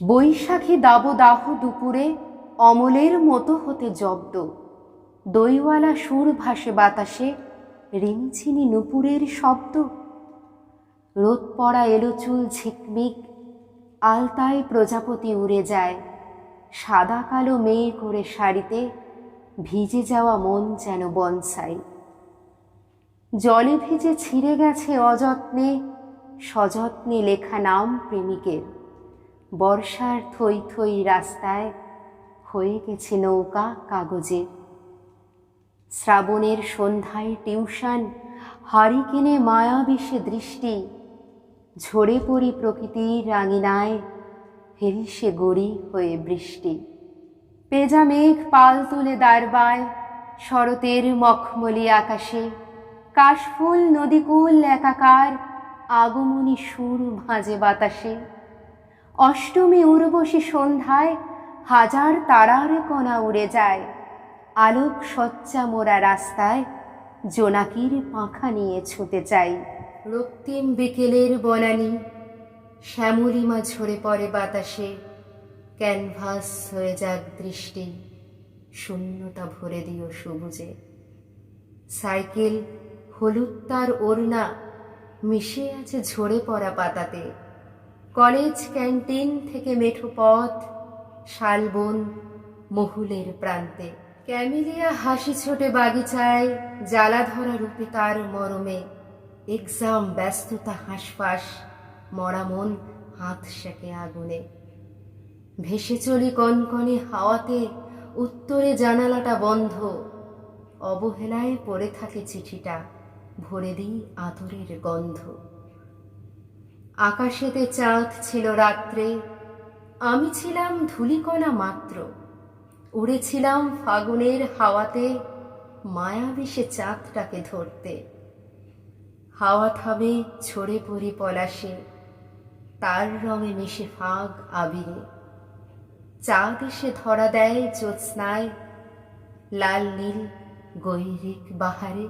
বৈশাখী দাবদাহ দুপুরে অমলের মতো হতে জব্দ। দইওয়ালা সুর ভাসে বাতাসে রিমঝিনি নুপুরের শব্দ। রোদ পড়া এলো চুল ঝিকমিক, আলতায় প্রজাপতি উড়ে যায়। সাদা কালো মেয়ে করে শাড়িতে ভিজে যাওয়া মন যেন বনসাই। জলে ভিজে ছিঁড়ে গেছে অযত্নে, সযত্নে লেখা নাম প্রেমিকের। বর্ষার থই থই রাস্তায় হয়ে গেছে নৌকা, কাগজে। শ্রাবণের সন্ধ্যায় টিউশন, হারিকেনে মায়াবিষে দৃষ্টি, ঝরে পড়ি প্রকৃতির রাঙিনায় হেরি সে গড়ি হয়ে বৃষ্টি। পেজা মেঘ পাল তুলে দাঁড়বায় শরতের মখমলি আকাশে। কাশফুল নদীকুল একাকার, আগমনী সুর ভাঁজে বাতাসে। অষ্টমী উর্বশী সন্ধ্যায় হাজার তারার কণা উড়ে যায়। আলোক সচ্চা মোরা রাস্তায় জোনাকির পাখা নিয়ে ছুটে চাই রক্তিম বিকেলের বনানি, শ্যামলিমা ঝরে পড়ে বাতাসে, ক্যানভাস হয়ে যাক দৃষ্টি, শূন্যতা ভরে দিও সবুজে। সাইকেল, হলুদ তার ওড়না, মিশে আছে ঝরে পড়া পাতাতে। কলেজ ক্যান্টিন থেকে মেঠো পথ, শালবন মহুলের প্রান্তে। ক্যামিলিয়া হাসি ছোটে বাগিচায়, জ্বালা ধরা রূপে তার মরমে। এক্সাম ব্যস্ততা হাঁসফাঁস, মরা মন হাত সেকে আগুনে। ভেসে চলি কনকনে হাওয়াতে, উত্তরে জানালাটা বন্ধ। অবহেলায় পড়ে থাকে চিঠিটা, ভরে দিই আদরের গন্ধ। আকাশেতে চাঁদ ছিল রাত্রে। আমি ছিলাম ধুলিকণা মাত্র। উড়েছিলাম ফাগুনের হাওয়াতে মায়াবিষে চাঁদটাকে ধরতে। হাওয়া থামে ছড়ে পড়ি পলাশে, তার রঙে মিশে ফাগ আবিরে। চাঁদ এসে ধরা দেয় জ্যোৎস্নায়, লাল নীল গৈরিক বাহারে।